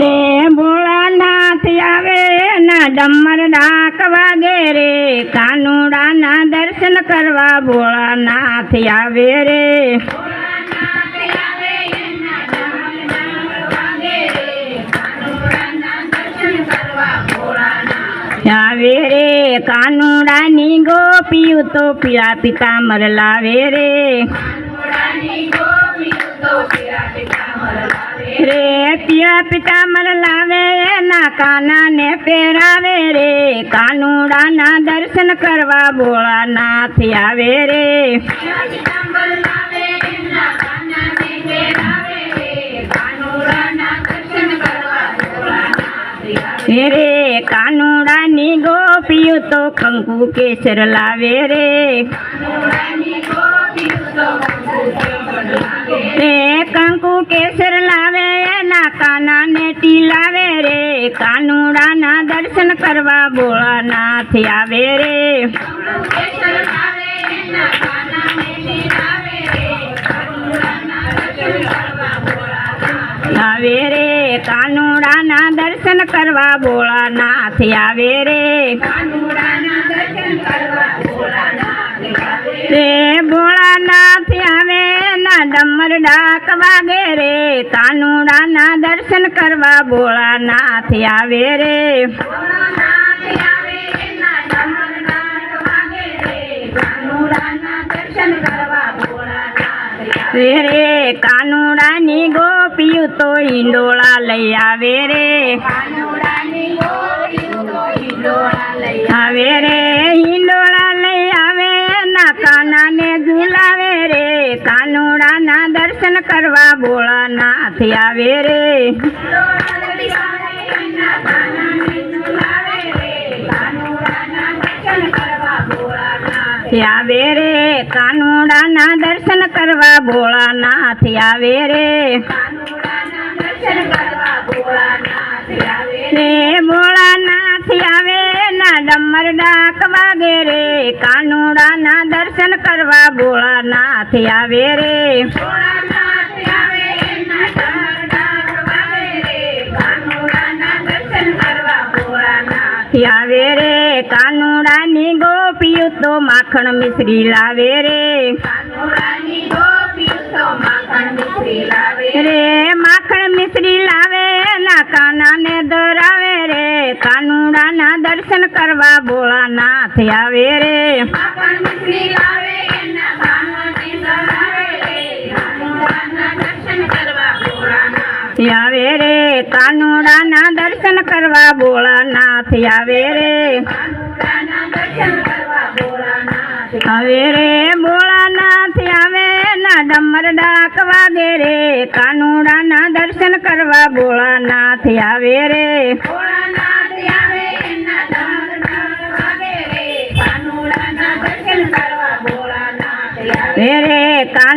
રે ભોળાનાથ આવે ના ડમર ડાક વાગે રે. કાનુડાના દર્શન કરવા ભોળાનાથ આવે રે. આવે રે કાનુડાની ગોપીઓ તો પીળા પિતા મરલાવે રે. રે પીળા પિતામર લાવે એના કાનાને પહેરાવે રે. કાનુડાના દર્શન કરવા ભોળાનાથ આવે રે. રે. કાનુડાની ગોપીઓ તો કંકુ કેસર લાવે રે. રે કંકુ કેસર કાનુડાના દર્શન કરવા ભોળાનાથ આવે રે. આવે રે કાનુડાના દર્શન કરવા ભોળાનાથ આવે રે. ના ડમર ડાક વાગે રે કાનુડાના દર્શન કરવા ભોળાનાથ આવે રે. રે કાનુડાની ગોપિયું તો ઈંડોળા લઈ આવે રે. આવે રે, હિંડોળા લઈ આવે ના કાનાને ઝુલાવે રે. કાનુડાના દર્શન કરવા ભોળાનાથ આવે રે. આવે રે, કાનુડાના દર્શન કરવા ભોળાનાથ આવે રે. રે ભોળાનાથ આવે, ના ડમર ડાક વાગે રે. કાનુડાના દર્શન કરવા ભોળાનાથ આવે રે. આવે રે કાનુડાની ગોપીઓ તો માખણ મિશ્રી લાવે રે. રે માખણ મિશ્રી લાવે ના કાનાને ધરાવે રે. કાનુડાના દર્શન કરવા ભોળાનાથ આવે રે. આવે રે દર્શન કરવા ભોળાનાથ આવે રે. આવે રે ભોળાનાથ આવે, ના ડમર ડાક વાગે રે. કાનુડાના દર્શન કરવા ભોળાનાથ આવે રે. રે, કાન